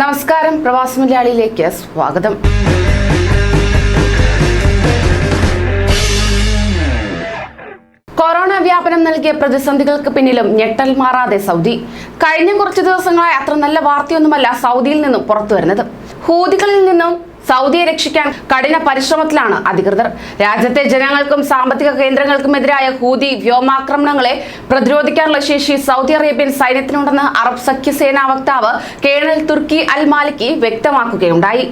നമസ്കാരം പ്രവാസി മലയാളിയിലേക്ക് സ്വാഗതം. കൊറോണ വ്യാപനം നൽകിയ പ്രതിസന്ധികൾക്ക് പിന്നിലും ഞെട്ടൽ മാറാതെ സൗദി. കഴിഞ്ഞ കുറച്ച് ദിവസങ്ങളായി അത്ര നല്ല വാർത്തയൊന്നുമല്ല സൗദിയിൽ നിന്നും പുറത്തു വരുന്നത് ഹൂതികളിൽ നിന്നും സൗദിയെ രക്ഷിക്കാൻ കഠിന പരിശ്രമത്തിലാണ് അധികൃതർ. രാജ്യത്തെ ജനങ്ങൾക്കും സാമ്പത്തിക കേന്ദ്രങ്ങൾക്കുമെതിരായ ഹൂതി വ്യോമാക്രമണങ്ങളെ പ്രതിരോധിക്കാനുള്ള ശേഷി സൗദി അറേബ്യൻ സൈന്യത്തിനുണ്ടെന്ന് അറബ് സഖ്യസേനാ വക്താവ് കേണൽ തുർക്കി അൽ മാലിക്കി വ്യക്തമാക്കുകയുണ്ടായി.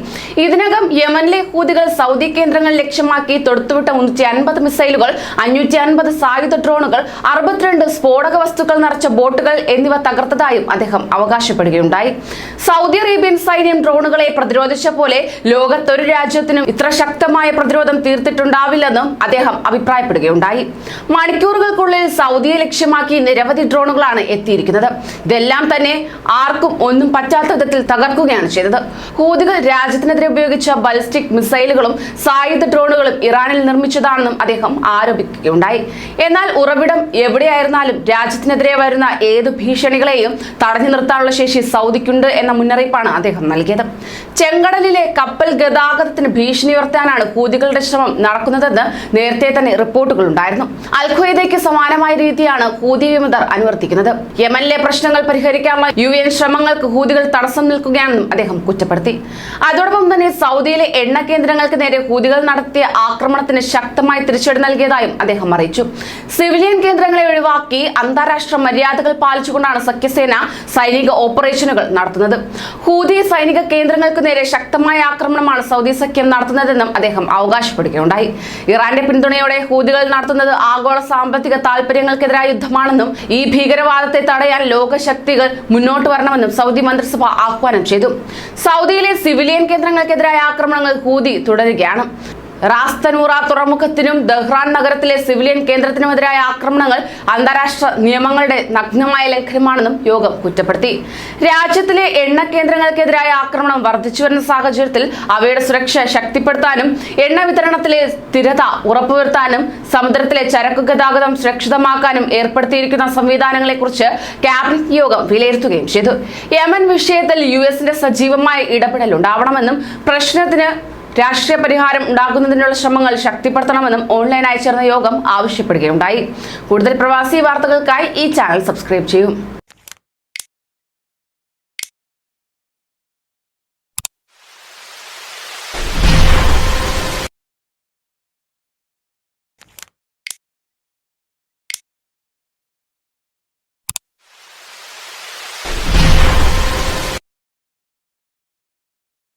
ഇതിനകം യമനിലെ ഹൂതികൾ സൗദി കേന്ദ്രങ്ങൾ ലക്ഷ്യമാക്കി തൊടുത്തുവിട്ട മുന്നൂറ്റി അൻപത് മിസൈലുകൾ അഞ്ഞൂറ്റി അൻപത് സായുധ ഡ്രോണുകൾ അറുപത്തിരണ്ട് സ്ഫോടക വസ്തുക്കൾ നിറച്ച ബോട്ടുകൾ എന്നിവ തകർത്തതായും അദ്ദേഹം അവകാശപ്പെടുകയുണ്ടായി. സൗദി അറേബ്യൻ സൈന്യം ഡ്രോണുകളെ പ്രതിരോധിച്ച പോലെ ലോകത്തൊരു രാജ്യത്തിനും ഇത്ര ശക്തമായ പ്രതിരോധം തീർത്തിട്ടുണ്ടാവില്ലെന്നും അദ്ദേഹം അഭിപ്രായപ്പെടുകയുണ്ടായി. മണിക്കൂറുകൾക്കുള്ളിൽ സൗദിയെ ലക്ഷ്യമാക്കി നിരവധി ഡ്രോണുകളാണ് എത്തിയിരിക്കുന്നത്. ഇതെല്ലാം തന്നെ ആർക്കും ഒന്നും പറ്റാത്ത വിധത്തിൽ തകർക്കുകയാണ് ചെയ്തത്. ഹൂതികൾ രാജ്യത്തിനെതിരെ ഉപയോഗിച്ച ബലിസ്റ്റിക് മിസൈലുകളും സായുധ ഡ്രോണുകളും ഇറാനിൽ നിർമ്മിച്ചതാണെന്നും അദ്ദേഹം ആരോപിക്കുകയുണ്ടായി. എന്നാൽ ഉറവിടം എവിടെയായിരുന്നാലും രാജ്യത്തിനെതിരെ വരുന്ന ഏത് ഭീഷണികളെയും തടഞ്ഞു നിർത്താനുള്ള ശേഷി സൗദിക്കുണ്ട് എന്ന മുന്നറിയിപ്പാണ് അദ്ദേഹം നൽകിയത്. ചെങ്കടലിലെ കപ്പൽ ഗതാഗതത്തിന് ഭീഷണി ഉയർത്താനാണ് കൂതികളുടെ ശ്രമം നടക്കുന്നതെന്ന് നേരത്തെ തന്നെ റിപ്പോർട്ടുകൾ ഉണ്ടായിരുന്നു. അൽഖ്വയ്ദയ്ക്ക് സമാനമായ രീതിയാണ് ഹൂതി വിമതർ അനുവർത്തിക്കുന്നത്. യമനിലെ പ്രശ്നങ്ങൾ പരിഹരിക്കാനുള്ള യു എൻ ശ്രമങ്ങൾക്ക് ഹൂതികൾ തടസ്സം നിൽക്കുകയാണെന്നും അദ്ദേഹം കുറ്റപ്പെടുത്തി. അതോടൊപ്പം തന്നെ സൗദിയിലെ എണ്ണ കേന്ദ്രങ്ങൾക്ക് നേരെ ഹൂതികൾ നടത്തിയ ആക്രമണത്തിന് ശക്തമായി തിരിച്ചടി നൽകിയതായും അദ്ദേഹം അറിയിച്ചു. സിവിലിയൻ കേന്ദ്രങ്ങളെ ഒഴിവാക്കി അന്താരാഷ്ട്ര മര്യാദകൾ പാലിച്ചുകൊണ്ടാണ് സഖ്യസേന സൈനിക ഓപ്പറേഷനുകൾ നടത്തുന്നത്. ഹൂതി സൈനിക കേന്ദ്രങ്ങൾക്ക് നേരെ ശക്തമായ ആക്രമണമാണ് സൗദി സഖ്യം നടത്തുന്നതെന്നും അദ്ദേഹം അവകാശപ്പെടുകയുണ്ടായി. ഇറാന്റെ പിന്തുണയോടെ ഹൂതികൾ നടത്തുന്നത് ആഗോള സാമ്പത്തിക താൽപര്യങ്ങൾക്കെതിരായ യുദ്ധമാണെന്നും ഈ ഭീകരവാദത്തെ തടയാൻ ലോകശക്തികൾ മുന്നോട്ട് വരണമെന്നും സൗദി മന്ത്രിസഭ ആഹ്വാനം ചെയ്തു. സൗദിയിലെ സിവിലിയൻ കേന്ദ്രങ്ങൾക്കെതിരായ ആക്രമണങ്ങൾ ഹൂതി തുടരുകയാണ്. റാസ്തനൂറ തുറമുഖത്തിനും ദഹ്റാൻ നഗരത്തിലെ സിവിലിയൻ കേന്ദ്രത്തിനുമെതിരായ ആക്രമണങ്ങൾ അന്താരാഷ്ട്ര നിയമങ്ങളുടെ നഗ്നമായ ലംഘനമാണെന്നും യോഗം കുറ്റപ്പെടുത്തി. രാജ്യത്തിലെ എണ്ണ കേന്ദ്രങ്ങൾക്കെതിരായ ആക്രമണം വർദ്ധിച്ചുവരുന്ന സാഹചര്യത്തിൽ അവയുടെ സുരക്ഷ ശക്തിപ്പെടുത്താനും എണ്ണ വിതരണത്തിലെ സ്ഥിരത ഉറപ്പുവരുത്താനും സമുദ്രത്തിലെ ചരക്കു ഗതാഗതം സുരക്ഷിതമാക്കാനും ഏർപ്പെടുത്തിയിരിക്കുന്ന സംവിധാനങ്ങളെക്കുറിച്ച് ക്യാബിനറ്റ് യോഗം വിലയിരുത്തുകയും ചെയ്തു. യമൻ വിഷയത്തിൽ യു എസിന്റെ സജീവമായ ഇടപെടൽ ഉണ്ടാവണമെന്നും പ്രശ്നത്തിന് രാഷ്ട്രീയ പരിഹാരം ഉണ്ടാക്കുന്നതിനുള്ള ശ്രമങ്ങൾ ശക്തിപ്പെടുത്തണമെന്നും ഓൺലൈനായി ചേർന്ന യോഗം ആവശ്യപ്പെടുകയുണ്ടായി. കൂടുതൽ പ്രവാസി വാർത്തകൾക്കായി ഈ ചാനൽ സബ്സ്ക്രൈബ് ചെയ്യും.